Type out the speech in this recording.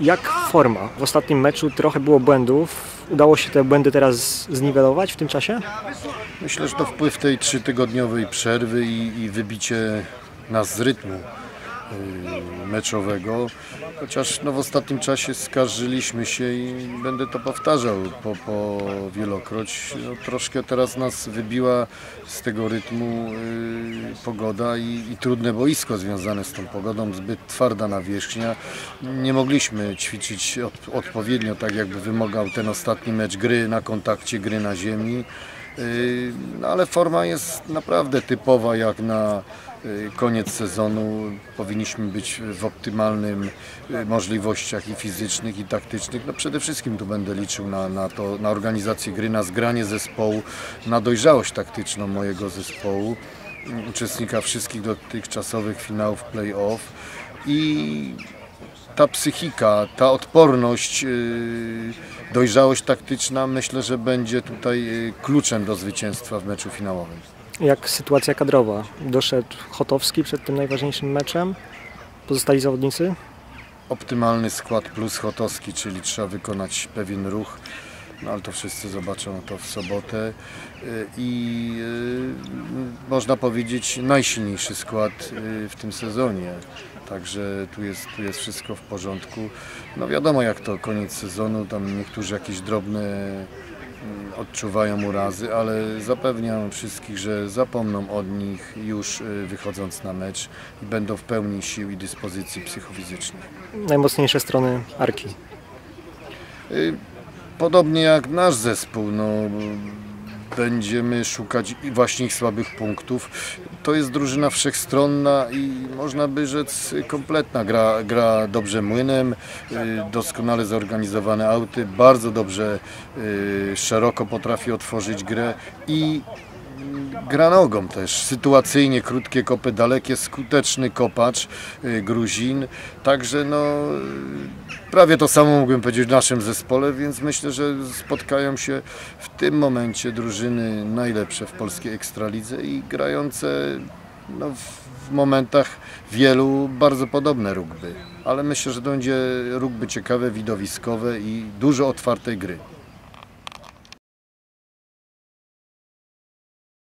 Jak forma? W ostatnim meczu trochę było błędów. Udało się te błędy teraz zniwelować w tym czasie? Myślę, że to wpływ tej trzytygodniowej przerwy i, i wybicie nas z rytmu meczowego. Chociaż no, w ostatnim czasie skarżyliśmy się i będę to powtarzał po, po wielokroć. No, troszkę teraz nas wybiła z tego rytmu y, pogoda i, i trudne boisko związane z tą pogodą, zbyt twarda nawierzchnia. Nie mogliśmy ćwiczyć od, odpowiednio tak jakby wymagał ten ostatni mecz gry na kontakcie, gry na ziemi. Y, No, ale forma jest naprawdę typowa jak na y, koniec sezonu. Powinniśmy być w optymalnym y, możliwościach i fizycznych i taktycznych. No przede wszystkim tu będę liczył na, na to, na organizację gry, na zgranie zespołu, na dojrzałość taktyczną mojego zespołu, y, uczestnika wszystkich dotychczasowych finałów play-off i ta psychika, ta odporność, yy, dojrzałość taktyczna myślę, że będzie tutaj kluczem do zwycięstwa w meczu finałowym. Jak sytuacja kadrowa? Doszedł Chotowski przed tym najważniejszym meczem. Pozostali zawodnicy? Optymalny skład plus Chotowski, czyli trzeba wykonać pewien ruch, no ale to wszyscy zobaczą to w sobotę Yy, i yy, można powiedzieć najsilniejszy skład yy, w tym sezonie. Także tu jest, tu jest wszystko w porządku. No wiadomo jak to koniec sezonu, tam niektórzy jakieś drobne odczuwają urazy, ale zapewniam wszystkich, że zapomną od nich już y, wychodząc na mecz i będą w pełni sił i dyspozycji psychofizycznej. Najmocniejsze strony Arki. Y, Podobnie jak nasz zespół, no, będziemy szukać właśnie ich słabych punktów. To jest drużyna wszechstronna i można by rzec kompletna. Gra, gra dobrze młynem, y, doskonale zorganizowane auty, bardzo dobrze y, szeroko potrafi otworzyć grę i gra nogą też, sytuacyjnie, krótkie kopy, dalekie, skuteczny kopacz y, Gruzin, także no y, prawie to samo mógłbym powiedzieć w naszym zespole, więc myślę, że spotkają się w tym momencie drużyny najlepsze w polskiej Ekstralidze i grające no, w w momentach wielu bardzo podobne rugby, ale myślę, że to będzie rugby ciekawe, widowiskowe i dużo otwartej gry.